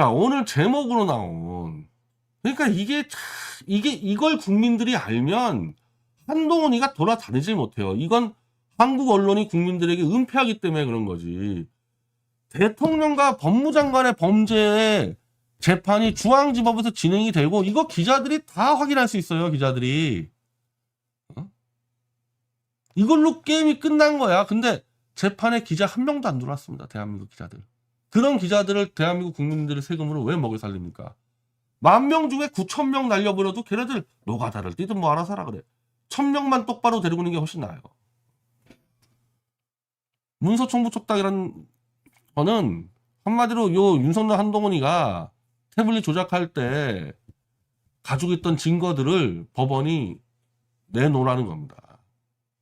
자, 오늘 제목으로 나온 그러니까 이게 참- 이게 이걸 국민들이 알면 한동훈이가 돌아다니질 못해요. 이건 한국 언론이 국민들에게 은폐하기 때문에 그런 거지. 대통령과 법무장관의 범죄에 재판이 중앙지법에서 진행이 되고 이거 기자들이 다 확인할 수 있어요. 기자들이. 어? 이걸로 게임이 끝난 거야. 근데 재판에 기자 한 명도 안 들어왔습니다. 대한민국 기자들. 그런 기자들을 대한민국 국민들의 세금으로 왜 먹여 살립니까? 만 명 중에 9천 명 날려버려도 걔네들 노가다를 뛰든 뭐 알아서 하라 그래. 천 명만 똑바로 데리고 있는 게 훨씬 나아요. 문서총부 촉탁이라는 거는 한마디로 요 윤석열 한동훈이가 태블릿 조작할 때 가지고 있던 증거들을 법원이 내놓으라는 겁니다.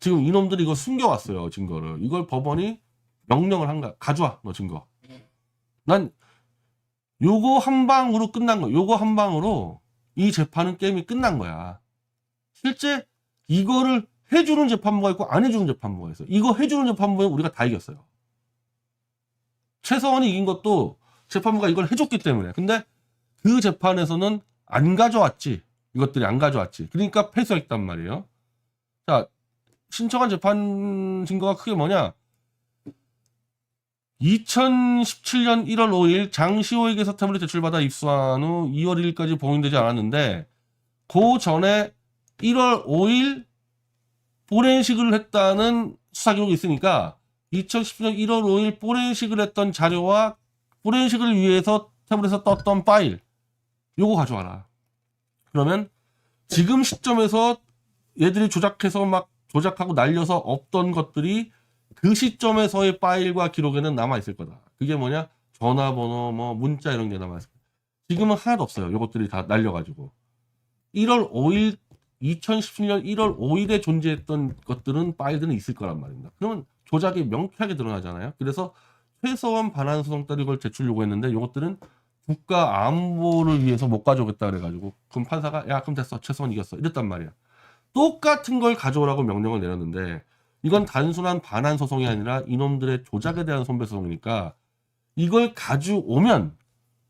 지금 이놈들이 이거 숨겨왔어요, 증거를. 이걸 법원이 명령을 한 거야. 가져와, 너 증거. 난 요거 한 방으로 끝난 거야. 요거 한 방으로 이 재판은 게임이 끝난 거야. 실제 이거를 해주는 재판부가 있고 안 해주는 재판부가 있어. 이거 해주는 재판부에 우리가 다 이겼어요. 최서원이 이긴 것도 재판부가 이걸 해줬기 때문에. 근데 그 재판에서는 안 가져왔지. 이것들이 안 가져왔지. 그러니까 패소했단 말이에요. 자, 신청한 재판 증거가 크게 뭐냐? 2017년 1월 5일 장시호에게 서 태블릿 제출받아 입수한 후 2월 1일까지 봉인되지 않았는데 그 전에 1월 5일 포렌식을 했다는 수사 기록이 있으니까 2010년 1월 5일 포렌식을 했던 자료와 포렌식을 위해서 태블릿에서 떴던 파일 요거 가져와라. 그러면 지금 시점에서 얘들이 조작해서 막 조작하고 날려서 없던 것들이 그 시점에서의 파일과 기록에는 남아 있을 거다. 그게 뭐냐? 전화번호, 뭐 문자 이런 게 남아 있을 거다. 지금은 하나도 없어요. 요것들이 다 날려가지고 1월 5일 2017년 1월 5일에 존재했던 것들은 파일들은 있을 거란 말입니다. 그러면 조작이 명쾌하게 드러나잖아요. 그래서 최소한 반환 소송 따위 걸 제출 요구했는데 요것들은 국가 안보를 위해서 못 가져오겠다 그래가지고 그럼 판사가 야 그럼 됐어 최소한 이겼어 이랬단 말이야. 똑같은 걸 가져오라고 명령을 내렸는데 이건 단순한 반환 소송이 아니라 이놈들의 조작에 대한 손배 소송이니까 이걸 가져오면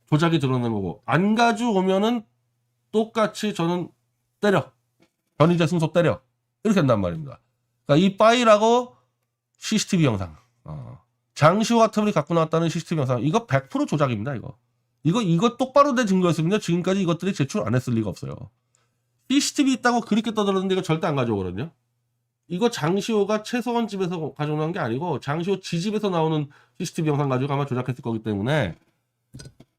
조작이 드러나는 거고 안 가져오면은 똑같이 저는 때려 변희재 승소 때려 이렇게 한단 말입니다. 그러니까 이 파일하고 CCTV 영상 어. 장시호 같은 분이 갖고 나왔다는 CCTV 영상 이거 100% 조작입니다 이거 이거 이거 똑바로 된 증거였으면요 지금까지 이것들이 제출 안 했을 리가 없어요. CCTV 있다고 그렇게 떠들었는데 이거 절대 안 가져오거든요. 이거 장시호가 최서원 집에서 가져오는 게 아니고 장시호 지 집에서 나오는 CCTV 영상 가지고 아마 조작했을 거기 때문에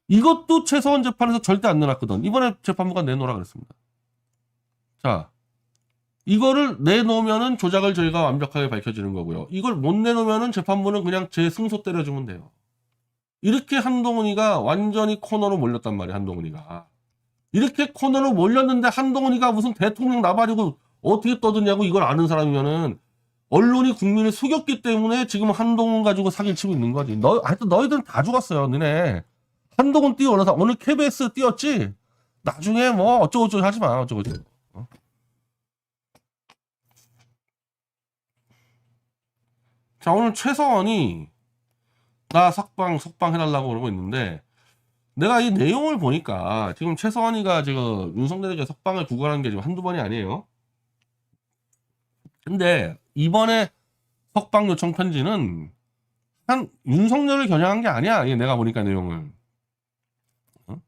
이것도 최서원 재판에서 절대 안 내놨거든. 이번에 재판부가 내놓으라 그랬습니다. 자, 이거를 내놓으면은 조작을 저희가 완벽하게 밝혀지는 거고요. 이걸 못 내놓으면은 재판부는 그냥 제 승소 때려주면 돼요. 이렇게 한동훈이가 완전히 코너로 몰렸단 말이야, 한동훈이가. 이렇게 코너로 몰렸는데 한동훈이가 무슨 대통령 나발이고 어떻게 떠드냐고 이걸 아는 사람이면은 언론이 국민을 속였기 때문에 지금 한동훈 가지고 사기를 치고 있는 거지. 너, 하여튼 너희들은 다 죽었어요, 너네. 한동훈 뛰어 올라서 오늘 KBS 뛰었지? 나중에 뭐 어쩌고저쩌고 하지 마, 어쩌고저쩌고. 어? 자, 오늘 최서원이 나 석방, 석방 해달라고 그러고 있는데 내가 이 내용을 보니까 지금 최서원이가 지금 윤석열에게 석방을 구걸한 게 지금 한두 번이 아니에요. 근데 이번에 석방 요청 편지는 한 윤석열을 겨냥한 게 아니야. 내가 보니까 내용을. 어?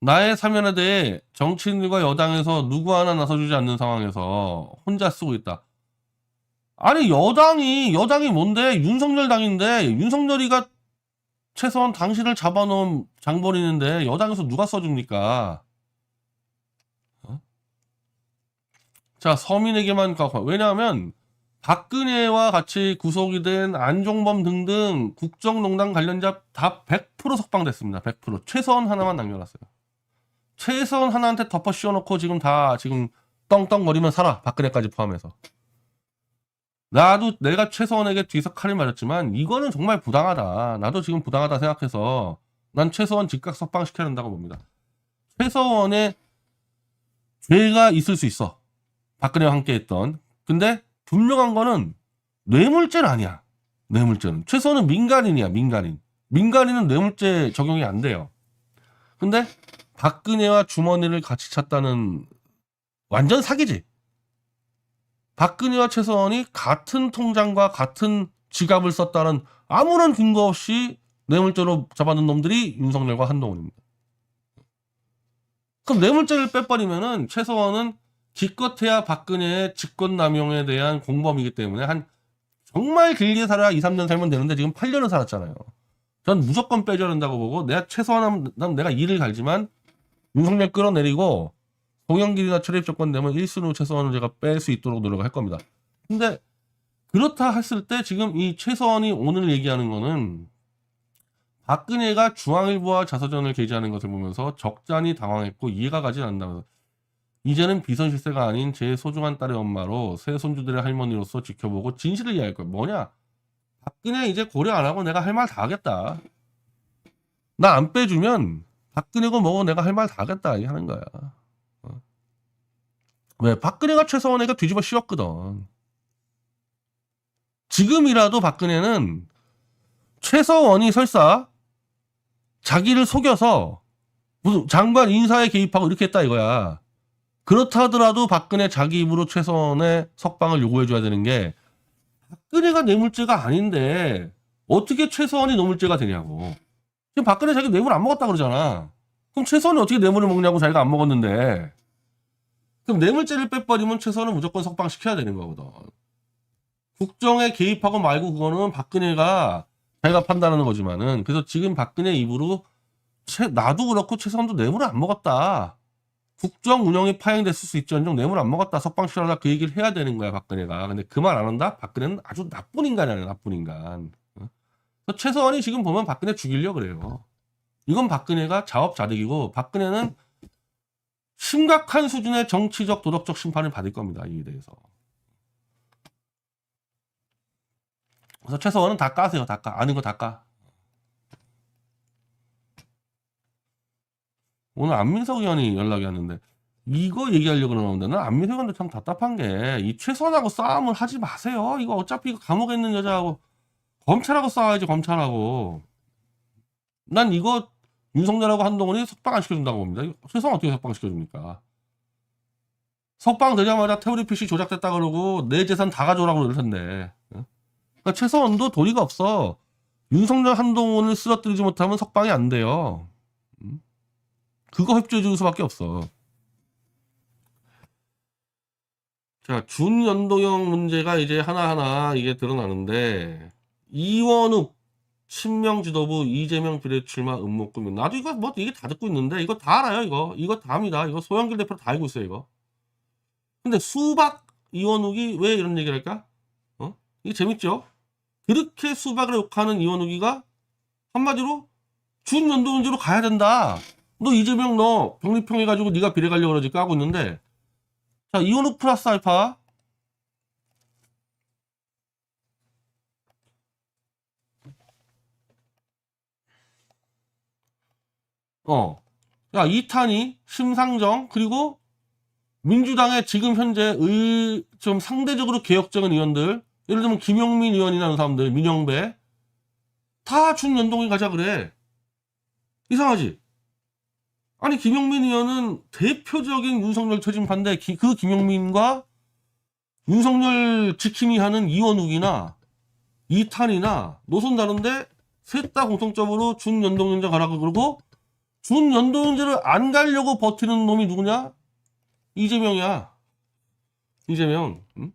나의 사면에 대해 정치인들과 여당에서 누구 하나 나서주지 않는 상황에서 혼자 쓰고 있다. 아니 여당이 여당이 뭔데 윤석열 당인데 윤석열이가 최소한 당신을 잡아놓은 장본인인데 여당에서 누가 써줍니까? 자 서민에게만 가 왜냐하면 박근혜와 같이 구속이 된 안종범 등등 국정농단 관련자 다 100% 석방됐습니다. 100% 최소한 하나만 남겨놨어요. 최소한 하나한테 덮어 씌워놓고 지금 다 지금 떵떵거리면 살아 박근혜까지 포함해서. 나도 내가 최서원에게 뒤에서 칼을 맞았지만 이거는 정말 부당하다. 나도 지금 부당하다 생각해서 난 최서원 즉각 석방시켜야 한다고 봅니다. 최서원의 죄가 있을 수 있어. 박근혜와 함께 했던. 근데 분명한 거는 뇌물죄는 아니야. 뇌물죄는. 최소한은 민간인이야, 민간인. 민간인은 뇌물죄 적용이 안 돼요. 근데 박근혜와 주머니를 같이 찾다는 완전 사기지. 박근혜와 최서원이 같은 통장과 같은 지갑을 썼다는 아무런 근거 없이 뇌물죄로 잡아놓은 놈들이 윤석열과 한동훈입니다. 그럼 뇌물죄를 빼버리면은 최서원은 기껏해야 박근혜의 직권남용에 대한 공범이기 때문에 한 정말 길게 살아야 2, 3년 살면 되는데 지금 8년을 살았잖아요. 전 무조건 빼줘야 된다고 보고 내가 최소한 내가 일을 갈지만 윤석열 끌어내리고 동영길이나 출입 조건 되면 1순위 최소한을 제가 뺄 수 있도록 노력할 겁니다. 근데 그렇다 했을 때 지금 이 최소한이 오늘 얘기하는 거는 박근혜가 중앙일보와 자서전을 게재하는 것을 보면서 적잖이 당황했고 이해가 가지 않는다면서 이제는 비선 실세가 아닌 제 소중한 딸의 엄마로 새 손주들의 할머니로서 지켜보고 진실을 이해할 거야. 뭐냐? 박근혜 이제 고려 안 하고 내가 할 말 다 하겠다. 나 안 빼주면 박근혜고 뭐고 내가 할 말 다 하겠다 이 하는 거야. 어. 왜? 박근혜가 최서원에게 뒤집어 씌웠거든. 지금이라도 박근혜는 최서원이 설사 자기를 속여서 무슨 장관 인사에 개입하고 이렇게 했다 이거야. 그렇다 하더라도 박근혜 자기 입으로 최서원의 석방을 요구해줘야 되는 게 박근혜가 뇌물죄가 아닌데 어떻게 최서원이 뇌물죄가 되냐고. 지금 박근혜 자기 뇌물 안 먹었다 그러잖아. 그럼 최서원이 어떻게 뇌물을 먹냐고 자기가 안 먹었는데. 그럼 뇌물죄를 빼버리면 최서원은 무조건 석방시켜야 되는 거거든. 국정에 개입하고 말고 그거는 박근혜가 자기가 판단하는 거지만은 그래서 지금 박근혜 입으로 최, 나도 그렇고 최서원도 뇌물을 안 먹었다. 국정 운영이 파행됐을 수 있지언정 뇌물 안 먹었다. 석방 시켜라. 그 얘기를 해야 되는 거야 박근혜가. 근데 그 말 안 한다? 박근혜는 아주 나쁜 인간이야 나쁜 인간. 최서원이 지금 보면 박근혜 죽이려 그래요. 이건 박근혜가 자업자득이고 박근혜는 심각한 수준의 정치적 도덕적 심판을 받을 겁니다 이에 대해서. 그래서 최서원은 다 까세요 다 까. 아는 거 다까 오늘 안민석 의원이 연락이 왔는데 이거 얘기하려고 그러는데 는 안민석 의원도 참 답답한 게 이 최선하고 싸움을 하지 마세요. 이거 어차피 감옥에 있는 여자하고 검찰하고 싸워야지 검찰하고. 난 이거 윤석열하고 한동훈이 석방 안 시켜준다고 봅니다. 최선 어떻게 석방 시켜줍니까? 석방 되자마자 태블릿 PC 조작됐다 그러고 내 재산 다 가져오라고 그럴 텐데. 어? 그러니까 최선도 도리가 없어. 윤석열 한동훈을 쓰러뜨리지 못하면 석방이 안 돼요. 음? 그거 협조해 줄 수밖에 없어. 자, 준연동형 문제가 이제 하나하나 이게 드러나는데, 이원욱, 친명 지도부, 이재명 비례 출마 음모 꾸민. 나도 이거 뭐 이게 다 듣고 있는데, 이거 다 알아요, 이거. 이거 다 압니다. 이거 소영길 대표 다 알고 있어요, 이거. 근데 수박 이원욱이 왜 이런 얘기를 할까? 어? 이게 재밌죠? 그렇게 수박을 욕하는 이원욱이가 한마디로 준연동형제로 가야 된다. 너 이재명 너 병립형 해가지고 네가 비례 가려고 그러지 까고 있는데. 자 이원욱 플러스 알파. 어 야 이탄희 심상정 그리고 민주당의 지금 현재 의, 좀 상대적으로 개혁적인 의원들. 예를 들면 김용민 의원이라는 사람들 민영배. 다 준연동에 가자 그래. 이상하지 아니 김용민 의원은 대표적인 윤석열 처진파인데 기- 그 김용민과 윤석열 지킴이 하는 이원욱이나 이탄이나 노선 다른데 셋 다 공통적으로 준연동형제 가라고 그러고 준연동형제를 안 가려고 버티는 놈이 누구냐? 이재명이야. 이재명. 응?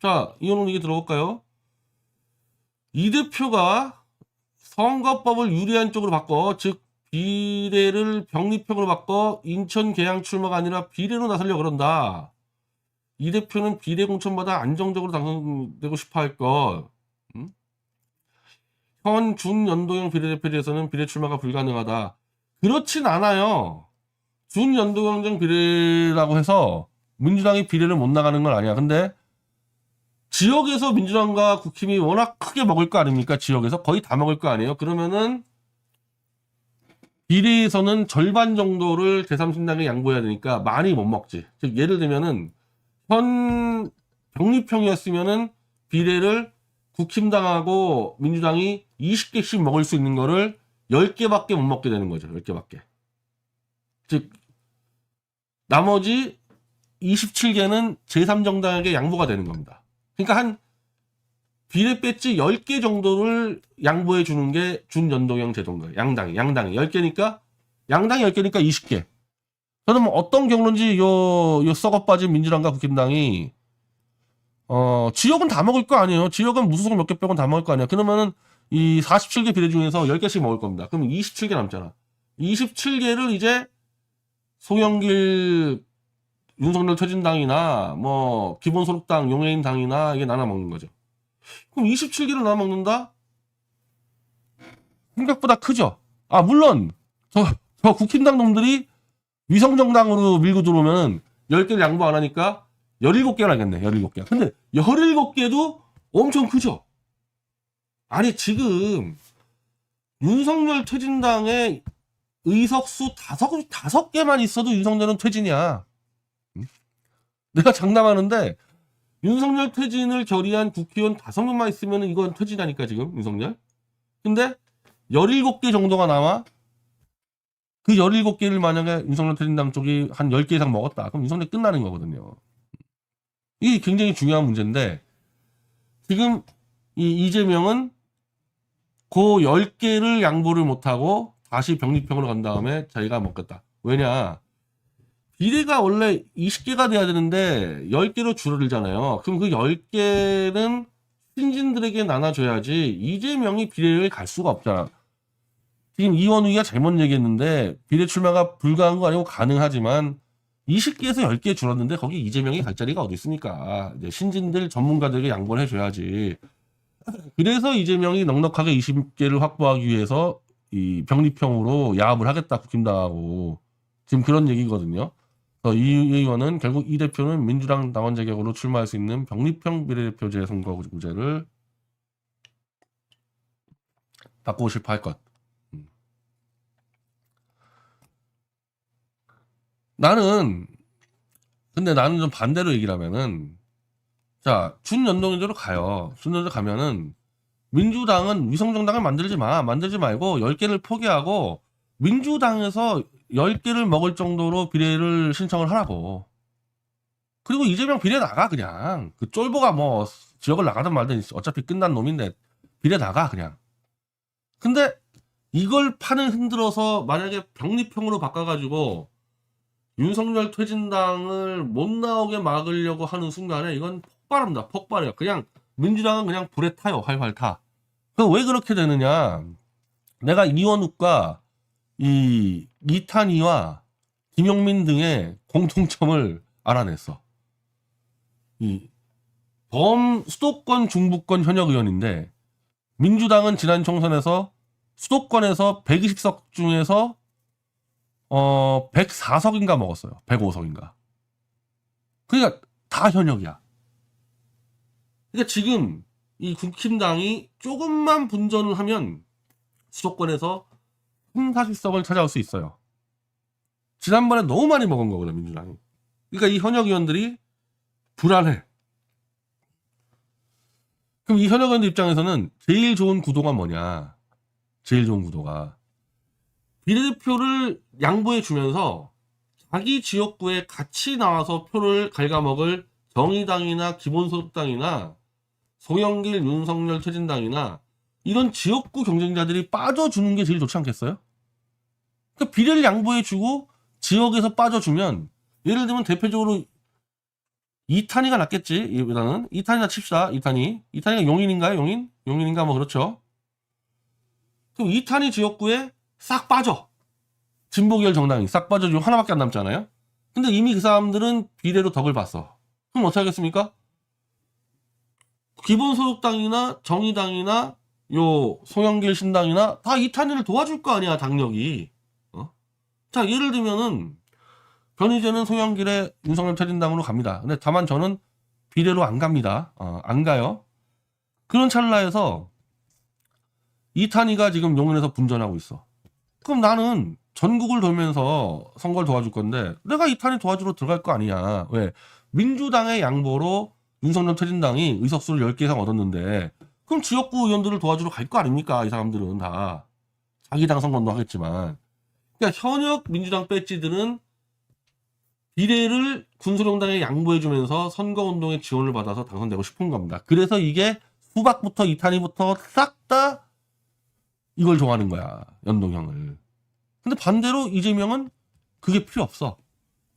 자 이원욱 얘기 들어볼까요? 이 대표가 선거법을 유리한 쪽으로 바꿔 즉 비례를 병립형으로 바꿔 인천 계양 출마가 아니라 비례로 나서려고 그런다. 이 대표는 비례 공천받아 안정적으로 당선되고 싶어 할 것. 음? 현 준연동형 비례대표에 대해서는 비례 출마가 불가능하다. 그렇진 않아요. 준연동형 비례라고 해서 민주당이 비례를 못 나가는 건 아니야. 근데 지역에서 민주당과 국힘이 워낙 크게 먹을 거 아닙니까? 지역에서 거의 다 먹을 거 아니에요. 그러면은 비례에서는 절반 정도를 제3신당에 양보해야 되니까 많이 못 먹지. 즉 예를 들면은 현 병립형이었으면은 비례를 국힘당하고 민주당이 20개씩 먹을 수 있는 거를 10개밖에 못 먹게 되는 거죠. 10개밖에. 즉 나머지 27개는 제3정당에게 양보가 되는 겁니다. 그러니까 한 비례 배지 10개 정도를 양보해 주는 게 준연동형 제도인 거예요. 양당이. 양당이. 10개니까 양당이 10개니까 20개. 저는 뭐 어떤 경로인지 요, 요 썩어 빠진 민주당과 국힘당이 어, 지역은 다 먹을 거 아니에요. 지역은 무소속 몇개 빼고는 다 먹을 거 아니에요. 그러면은 이 47개 비례 중에서 10개씩 먹을 겁니다. 그럼 27개 남잖아. 27개를 이제 송영길 윤석열 퇴진당이나 뭐 기본소득당 용해인 당이나 이게 나눠 먹는 거죠. 그럼 27개를 나눠 먹는다? 생각보다 크죠. 아 물론 저, 저 국힘당 놈들이 위성정당으로 밀고 들어오면 10개를 양보 안 하니까 17개를 하겠네. 17개. 근데 17개도 엄청 크죠. 아니 지금 윤석열 퇴진당의 의석수 다섯 다섯 개만 있어도 윤석열은 퇴진이야. 응? 내가 장담하는데 윤석열 퇴진을 결의한 국회의원 다섯 명만 있으면 이건 퇴진하니까 지금 윤석열. 근데 17개 정도가 나와. 그 17개를 만약에 윤석열 퇴진당 쪽이 한 10개 이상 먹었다. 그럼 윤석열 끝나는 거거든요. 이게 굉장히 중요한 문제인데 지금 이 이재명은 그 10개를 양보를 못하고 다시 병립형으로 간 다음에 자기가 먹겠다. 왜냐? 비례가 원래 20개가 돼야 되는데 10개로 줄어들잖아요. 그럼 그 10개는 신진들에게 나눠줘야지 이재명이 비례를 갈 수가 없잖아. 지금 이원우가 잘못 얘기했는데 비례 출마가 불가한 거 아니고 가능하지만 20개에서 10개 줄었는데 거기 이재명이 갈 자리가 어디 있습니까? 신진들 전문가들에게 양보를 해줘야지. 그래서 이재명이 넉넉하게 20개를 확보하기 위해서 이 병립형으로 야합을 하겠다 국힘당하고 지금 그런 얘기거든요. 그래서 이 의원은 결국 이 대표는 민주당 당원 자격으로 출마할 수 있는 병립형 비례대표제 선거구제를 바꾸고 싶어 할 것. 음. 나는 근데 나는 좀 반대로 얘기를 하면은 자 준연동제로 가요. 준연동제 가면은 민주당은 위성정당을 만들지 마. 만들지 말고 10개를 포기하고 민주당에서 10개를 먹을 정도로 비례를 신청을 하라고. 그리고 이재명 비례 나가 그냥. 그 쫄보가 뭐 지역을 나가든 말든 어차피 끝난 놈인데 비례 나가 그냥. 근데 이걸 판을 흔들어서 만약에 병립형으로 바꿔가지고 윤석열 퇴진당을 못 나오게 막으려고 하는 순간에 이건 폭발합니다. 폭발해요. 그냥 민주당은 그냥 불에 타요. 활활 타. 그왜 그렇게 되느냐? 내가 이원욱과 이 이탄희와 김용민 등의 공통점을 알아냈어. 이 범 수도권 중부권 현역 의원인데 민주당은 지난 총선에서 수도권에서 120석 중에서 어 104석인가 먹었어요. 105석인가. 그러니까 다 현역이야. 그러니까 지금 이 국힘당이 조금만 분전을 하면 수도권에서 3, 40석을 찾아올 수 있어요. 지난번에 너무 많이 먹은 거거든, 민주당이. 그러니까 이 현역 의원들이 불안해. 그럼 이 현역 의원들 입장에서는 제일 좋은 구도가 뭐냐? 제일 좋은 구도가. 비례대표를 양보해 주면서 자기 지역구에 같이 나와서 표를 갉아먹을 정의당이나 기본소득당이나 송영길, 윤석열, 퇴진당이나 이런 지역구 경쟁자들이 빠져주는 게 제일 좋지 않겠어요? 그러니까 비례를 양보해주고 지역에서 빠져주면 예를 들면 대표적으로 이탄이가 낫겠지 이보다는. 이탄이나 칩시다 이탄이. 이탄이가 용인인가요? 용인? 용인인가? 뭐 그렇죠. 그럼 이탄이 지역구에 싹 빠져. 진보계열 정당이 싹 빠져주고 하나밖에 안 남잖아요. 근데 이미 그 사람들은 비례로 덕을 봤어. 그럼 어떻게 하겠습니까? 기본소득당이나 정의당이나 요 송영길 신당이나 다 이탄이를 도와줄 거 아니야 당력이. 어? 자 예를 들면은 변희재는 송영길의 윤석열 퇴진당으로 갑니다. 근데 다만 저는 비례로 안 갑니다. 어, 안 가요. 그런 찰나에서 이탄이가 지금 용인에서 분전하고 있어. 그럼 나는 전국을 돌면서 선거를 도와줄 건데 내가 이탄이 도와주러 들어갈 거 아니야. 왜? 민주당의 양보로 윤석열 퇴진당이 의석수를 10개 이상 얻었는데 그럼 지역구 의원들을 도와주러 갈 거 아닙니까? 이 사람들은 다. 자기 당 선거도 하겠지만 그러니까 현역 민주당 배지들은 비례를 군소령당에 양보해주면서 선거운동에 지원을 받아서 당선되고 싶은 겁니다. 그래서 이게 수박부터 이탄이부터 싹 다 이걸 좋아하는 거야. 연동형을. 근데 반대로 이재명은 그게 필요 없어.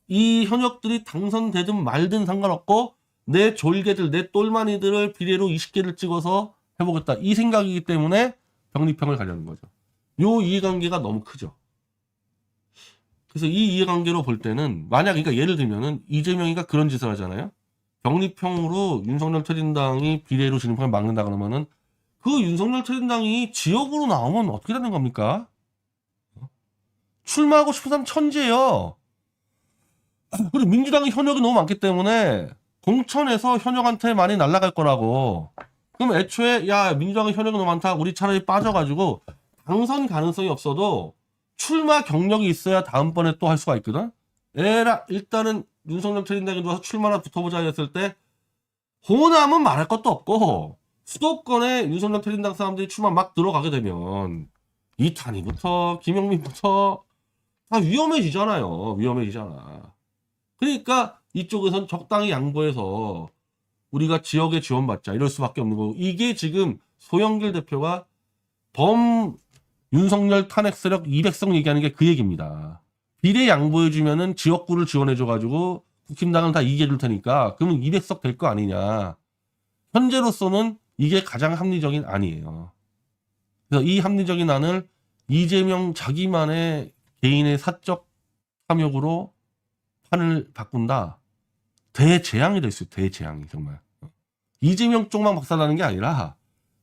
이 현역들이 당선되든 말든 상관없고 내 졸개들, 내 똘마니들을 비례로 20개를 찍어서 해보겠다. 이 생각이기 때문에 병립형을 가려는 거죠. 요 이해관계가 너무 크죠. 그래서 이 이해관계로 볼 때는 만약 그러니까 예를 들면은 이재명이가 그런 짓을 하잖아요. 병립형으로 윤석열 최진당이 비례로 진입을 막는다 그러면은 그 윤석열 최진당이 지역으로 나오면 어떻게 되는 겁니까? 출마하고 싶은 사람 천지예요. 그리고 민주당이 현역이 너무 많기 때문에 공천에서 현역한테 많이 날아갈 거라고. 그럼 애초에 야 민주당이 현역이 너무 많다. 우리 차라리 빠져가지고 당선 가능성이 없어도 출마 경력이 있어야 다음번에 또 할 수가 있거든. 에라 일단은 윤석열 최진당이 와서 출마나 붙어보자 했을 때 호남은 말할 것도 없고 수도권에 윤석열 최진당 사람들이 출마 막 들어가게 되면 이탄이부터 김영민부터 다 위험해지잖아요. 위험해지잖아. 그러니까 이쪽에선 적당히 양보해서 우리가 지역에 지원받자 이럴 수밖에 없는 거고 이게 지금 소영길 대표가 범 윤석열 탄핵 세력 200석 얘기하는 게 그 얘기입니다. 비례 양보해주면은 지역구를 지원해줘가지고 국힘당은 다 이겨줄 테니까 그러면 200석 될 거 아니냐. 현재로서는 이게 가장 합리적인 안이에요. 그래서 이 합리적인 안을 이재명 자기만의 개인의 사적 탐욕으로 판을 바꾼다. 대재앙이 될 수 있어요. 대재앙이 정말. 이재명 쪽만 박살나는 게 아니라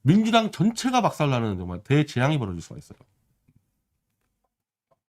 민주당 전체가 박살나는 정말 대재앙이 벌어질 수가 있어요.